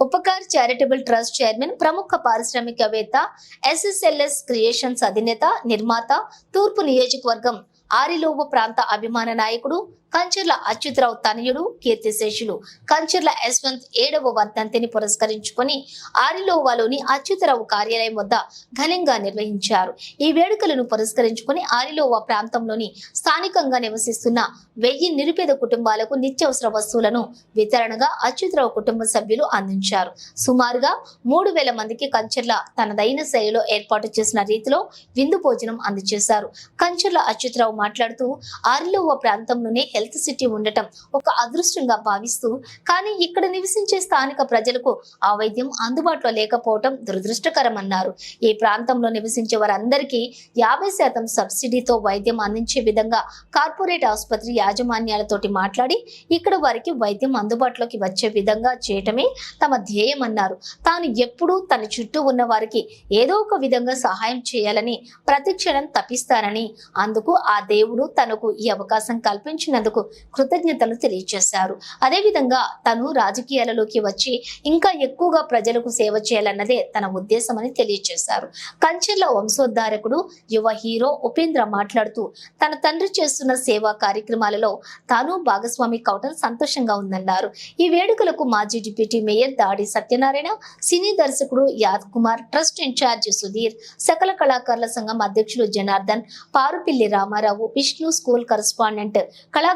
Upkar charitable trust chairman ప్రముఖ పారిశ్రామికవేత్త SSLS creations అధినేత నిర్మాత తూర్పు నియోజకవర్గం ఆరిలోవ ప్రాంత అభిమాన నాయకుడు కంచర్ల అచ్యుతరావు తనయుడు కీర్తిశేషులు కంచర్ల యశ్వంత్ ఏడవ వర్ధంతిని పురస్కరించుకొని ఆరిలోవాలోని అచ్యుతరావు కార్యాలయం వద్ద ఘనంగా నిర్వహించారు. ఈ వేడుకలను పురస్కరించుకొని ఆరిలోవా ప్రాంతంలోని స్థానికంగా నివసిస్తున్న వెయ్యి నిరుపేద కుటుంబాలకు నిత్యావసర వస్తువులను వితరణగా అచ్యుతరావు కుటుంబ సభ్యులు అందించారు. సుమారుగా మూడు వేల మందికి కంచర్ల తనదైన శైలిలో ఏర్పాటు చేసిన రీతిలో విందు భోజనం అందజేశారు. కంచర్ల అచ్యుతరావు మాట్లాడుతూ ఆరిలోవ ప్రాంతంలోనే హెల్త్ సిటీ ఉండటం ఒక అదృష్టంగా భావిస్తూ కానీ ఇక్కడ నివసించే స్థానిక ప్రజలకు ఆ వైద్యం అందుబాటులో లేకపోవటం దురదృష్టకరమన్నారు. ఈ ప్రాంతంలో నివసించే వారందరికీ యాభై శాతం సబ్సిడీతో వైద్యం అందించే విధంగా కార్పొరేట్ ఆసుపత్రి యాజమాన్యాలతోటి మాట్లాడి ఇక్కడ వారికి వైద్యం అందుబాటులోకి వచ్చే విధంగా చేయటమే తమ ధ్యేయమన్నారు. తాను ఎప్పుడూ తన చుట్టూ ఉన్న వారికి ఏదో ఒక విధంగా సహాయం చేయాలని ప్రతిక్షణం తప్పిస్తానని అందుకు ఆ దేవుడు తనకు ఈ అవకాశం కల్పించినందుకు కృతజ్ఞతలు తెలియజేశారు. అదేవిధంగా తను రాజకీయాలలోకి వచ్చి ఇంకా ఎక్కువగా ప్రజలకు సేవ చేయాలన్నదే తన ఉద్దేశమని తెలియజేశారు. కంచెర్ల వంశోద్ధారకుడు యువ హీరో ఉపేంద్ర మాట్లాడుతూ తన తండ్రి చేస్తున్న సేవా కార్యక్రమాలలో తాను భాగస్వామి కావటం సంతోషంగా ఉందన్నారు. ఈ వేడుకలకు మాజీ డిప్యూటీ మేయర్ దాడి సత్యనారాయణ సినీ దర్శకుడు యాద్ కుమార్ ట్రస్ట్ ఇన్ఛార్జ్ సుధీర్ సకల కళాకారుల సంఘం అధ్యక్షులు జనార్దన్ పారుపిల్లి రామారావు విష్ణు స్కూల్ కరస్పాండెంట్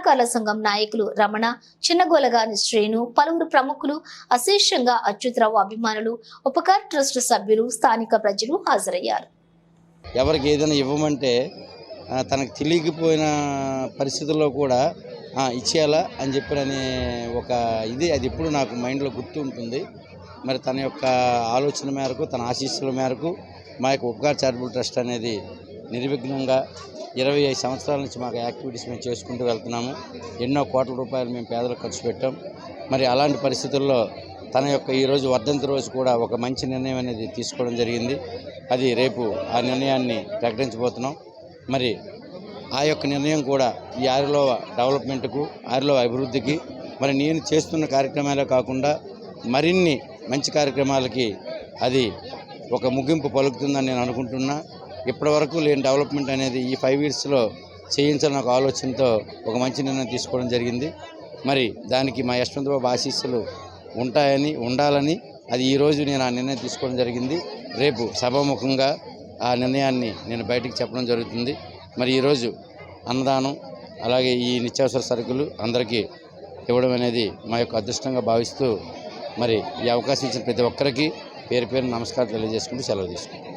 కళాకారుల సంఘం నాయకులు రమణ చిన్నగోలగాని శ్రేణు పలువురు ప్రముఖులు అశేషంగా అచ్యుతరావు అభిమానులు ఉపకార్ ట్రస్ట్ సభ్యులు స్థానిక ప్రజలు హాజరయ్యారు. ఎవరికి ఏదైనా ఇవ్వమంటే తనకు తెలియకపోయిన పరిస్థితుల్లో కూడా ఇచ్చేయాలా అని చెప్పిననే ఒక ఇది అది ఎప్పుడు నాకు మైండ్లో గుర్తు ఉంటుంది. మరి తన యొక్క ఆలోచన మేరకు తన ఆశీస్సుల మేరకు మా యొక్క ఉపకార్ చారిటబుల్ ట్రస్ట్ అనేది నిర్విఘ్నంగా ఇరవై ఐదు సంవత్సరాల నుంచి మాకు యాక్టివిటీస్ మేము చేసుకుంటూ వెళ్తున్నాము. ఎన్నో కోట్ల రూపాయలు మేము పేదలకు ఖర్చు పెట్టాం. మరి అలాంటి పరిస్థితుల్లో తన యొక్క ఈరోజు వర్ధంతి రోజు కూడా ఒక మంచి నిర్ణయం అనేది తీసుకోవడం జరిగింది. అది రేపు ఆ నిర్ణయాన్ని ప్రకటించబోతున్నాం. మరి ఆ యొక్క నిర్ణయం కూడా ఈ ఆరిలో డెవలప్మెంట్కు ఆరిలో అభివృద్ధికి మరి నేను చేస్తున్న కార్యక్రమాలే కాకుండా మరిన్ని మంచి కార్యక్రమాలకి అది ఒక ముగింపు పలుకుతుందని నేను అనుకుంటున్నా. ఇప్పటివరకు లేని డెవలప్మెంట్ అనేది ఈ ఫైవ్ ఇయర్స్లో చేయించాలని ఒక ఆలోచనతో ఒక మంచి నిర్ణయం తీసుకోవడం జరిగింది. మరి దానికి మా యశ్వంత్ బాబు ఆశీస్సులు ఉంటాయని ఉండాలని అది ఈరోజు నేను ఆ నిర్ణయం తీసుకోవడం జరిగింది. రేపు సభాముఖంగా ఆ నిర్ణయాన్ని నేను బయటికి చెప్పడం జరుగుతుంది. మరి ఈరోజు అన్నదానం అలాగే ఈ నిత్యావసర సరుకులు అందరికీ ఇవ్వడం అనేది మా యొక్క అదృష్టంగా భావిస్తూ మరి ఈ అవకాశం ఇచ్చిన ప్రతి ఒక్కరికి పేరు పేరు నమస్కారం తెలియజేసుకుంటూ సెలవు తీసుకుంటాం